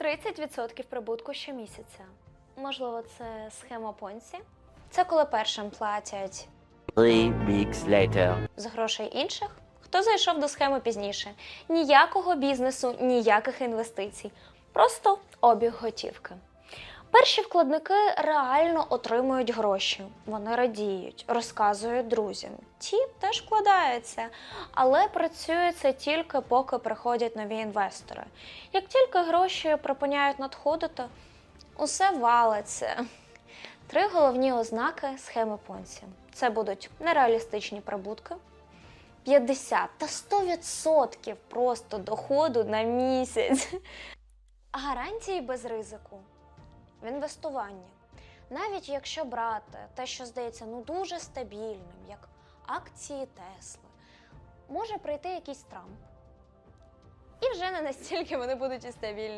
30% прибутку щомісяця. Можливо, це схема понці. Це коли першим платять Three weeks later. з грошей інших. Хто зайшов до схеми пізніше? Ніякого бізнесу, ніяких інвестицій, просто обіг готівки. Перші вкладники реально отримують гроші, вони радіють, розказують друзям. Ті теж вкладаються, але працює це тільки поки приходять нові інвестори. Як тільки гроші припиняють надходити, усе валиться. Три головні ознаки схеми Понсі: це будуть нереалістичні прибутки, 50 та 100% просто доходу на місяць. Гарантії без ризику в інвестуванні. Навіть якщо брати те, що здається ну дуже стабільним, як акції Тесли, може прийти якийсь Трамп. І вже не настільки вони будуть і стабільними.